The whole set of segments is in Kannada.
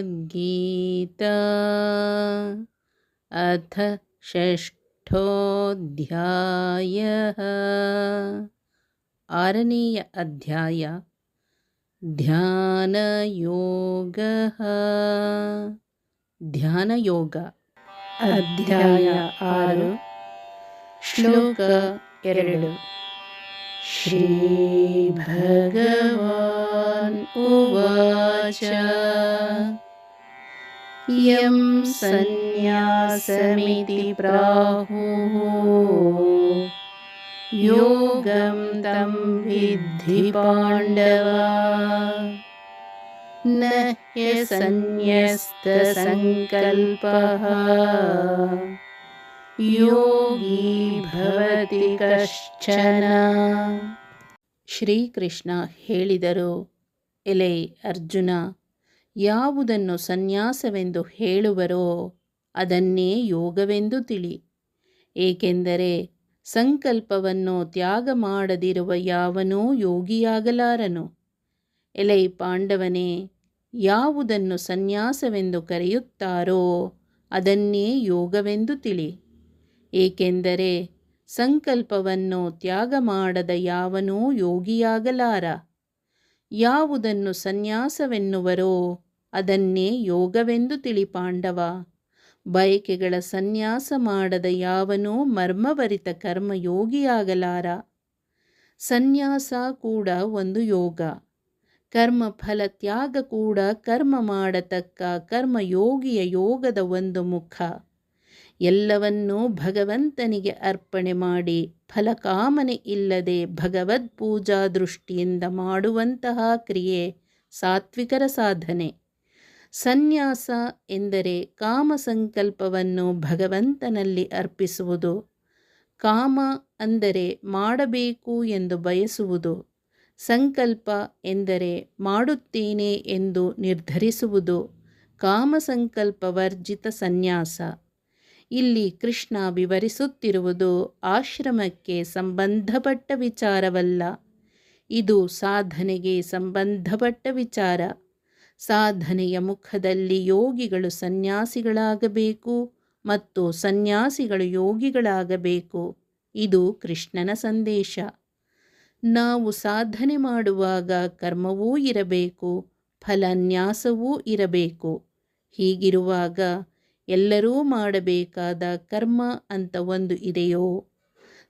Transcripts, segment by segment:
श्रीमद्भगवद्गीता अथ षष्ठोऽध्यायः आरणीय अध्याय ध्यानयोगः ध्यानयोग अध्याय आरु ಶ್ಲೋಕ ಎರಡು श्रीभगवान् उवाच यं सन्न्यासमिति प्राहुः योगं तं विद्धि पाण्डवा न ह्यसन्न्यस्तसङ्कल्पः ಯೋಗಿ ಭವತಿ ಕಶ್ಚನ ಶ್ರೀಕೃಷ್ಣ ಹೇಳಿದರು, ಎಲೆ ಅರ್ಜುನ, ಯಾವುದನ್ನು ಸನ್ಯಾಸವೆಂದು ಹೇಳುವರೋ ಅದನ್ನೇ ಯೋಗವೆಂದು ತಿಳಿ. ಏಕೆಂದರೆ ಸಂಕಲ್ಪವನ್ನು ತ್ಯಾಗ ಮಾಡದಿರುವ ಯಾವನೂ ಯೋಗಿಯಾಗಲಾರನು. ಎಲೈ ಪಾಂಡವನೇ, ಯಾವುದನ್ನು ಸನ್ಯಾಸವೆಂದು ಕರೆಯುತ್ತಾರೋ ಅದನ್ನೇ ಯೋಗವೆಂದು ತಿಳಿ. ಏಕೆಂದರೆ ಸಂಕಲ್ಪವನ್ನು ತ್ಯಾಗ ಮಾಡದ ಯಾವನೂ ಯೋಗಿಯಾಗಲಾರ. ಯಾವುದನ್ನು ಸನ್ಯಾಸವೆನ್ನುವರೋ ಅದನ್ನೇ ಯೋಗವೆಂದು ತಿಳಿ ಪಾಂಡವ ಬಯಕೆಗಳ ಸನ್ಯಾಸ ಮಾಡದ ಯಾವನೂ ಮರ್ಮವರಿತ ಕರ್ಮಯೋಗಿಯಾಗಲಾರ. ಸನ್ಯಾಸ ಕೂಡ ಒಂದು ಯೋಗ. ಕರ್ಮ ಫಲ ತ್ಯಾಗ ಕೂಡ ಕರ್ಮ ಮಾಡತಕ್ಕ ಕರ್ಮಯೋಗಿಯ ಯೋಗದ ಒಂದು ಮುಖ. ಎಲ್ಲವನ್ನೂ ಭಗವಂತನಿಗೆ ಅರ್ಪಣೆ ಮಾಡಿ ಫಲಕಾಮನೆ ಇಲ್ಲದೆ ಭಗವದ್ ಪೂಜಾ ದೃಷ್ಟಿಯಿಂದ ಮಾಡುವಂತಹ ಕ್ರಿಯೆ ಸಾತ್ವಿಕರ ಸಾಧನೆ. ಸನ್ಯಾಸ ಎಂದರೆ ಕಾಮ ಸಂಕಲ್ಪವನ್ನು ಭಗವಂತನಲ್ಲಿ ಅರ್ಪಿಸುವುದು. ಕಾಮ ಅಂದರೆ ಮಾಡಬೇಕು ಎಂದು ಬಯಸುವುದು. ಸಂಕಲ್ಪ ಎಂದರೆ ಮಾಡುತ್ತೇನೆ ಎಂದು ನಿರ್ಧರಿಸುವುದು. ಕಾಮ ಸಂಕಲ್ಪ ವರ್ಜಿತ ಸನ್ಯಾಸ. ಇಲ್ಲಿ ಕೃಷ್ಣ ವಿವರಿಸುತ್ತಿರುವುದು ಆಶ್ರಮಕ್ಕೆ ಸಂಬಂಧಪಟ್ಟ ವಿಚಾರವಲ್ಲ. ಇದು ಸಾಧನೆಗೆ ಸಂಬಂಧಪಟ್ಟ ವಿಚಾರ. ಸಾಧನೆಯ ಮುಖದಲ್ಲಿ ಯೋಗಿಗಳು ಸನ್ಯಾಸಿಗಳಾಗಬೇಕು ಮತ್ತು ಸನ್ಯಾಸಿಗಳು ಯೋಗಿಗಳಾಗಬೇಕು. ಇದು ಕೃಷ್ಣನ ಸಂದೇಶ. ನಾವು ಸಾಧನೆ ಮಾಡುವಾಗ ಕರ್ಮವೂ ಇರಬೇಕು, ಫಲನ್ಯಾಸವೂ ಇರಬೇಕು. ಹೀಗಿರುವಾಗ ಎಲ್ಲರೂ ಮಾಡಬೇಕಾದ ಕರ್ಮ ಅಂತ ಒಂದು ಇದೆಯೋ?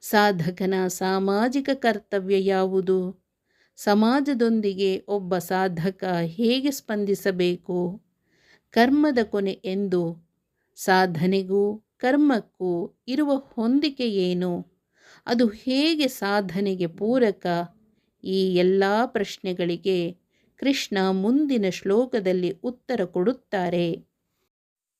ಸಾಧಕನ ಸಾಮಾಜಿಕ ಕರ್ತವ್ಯ ಯಾವುದು? ಸಮಾಜದೊಂದಿಗೆ ಒಬ್ಬ ಸಾಧಕ ಹೇಗೆ ಸ್ಪಂದಿಸಬೇಕು? ಕರ್ಮದ ಕೊನೆ ಎಂದು? ಸಾಧನೆಗೂ ಕರ್ಮಕ್ಕೂ ಇರುವ ಹೊಂದಿಕೆ ಏನು? ಅದು ಹೇಗೆ ಸಾಧನೆಗೆ ಪೂರಕ? ಈ ಎಲ್ಲ ಪ್ರಶ್ನೆಗಳಿಗೆ ಕೃಷ್ಣ ಮುಂದಿನ ಶ್ಲೋಕದಲ್ಲಿ ಉತ್ತರ ಕೊಡುತ್ತಾರೆ.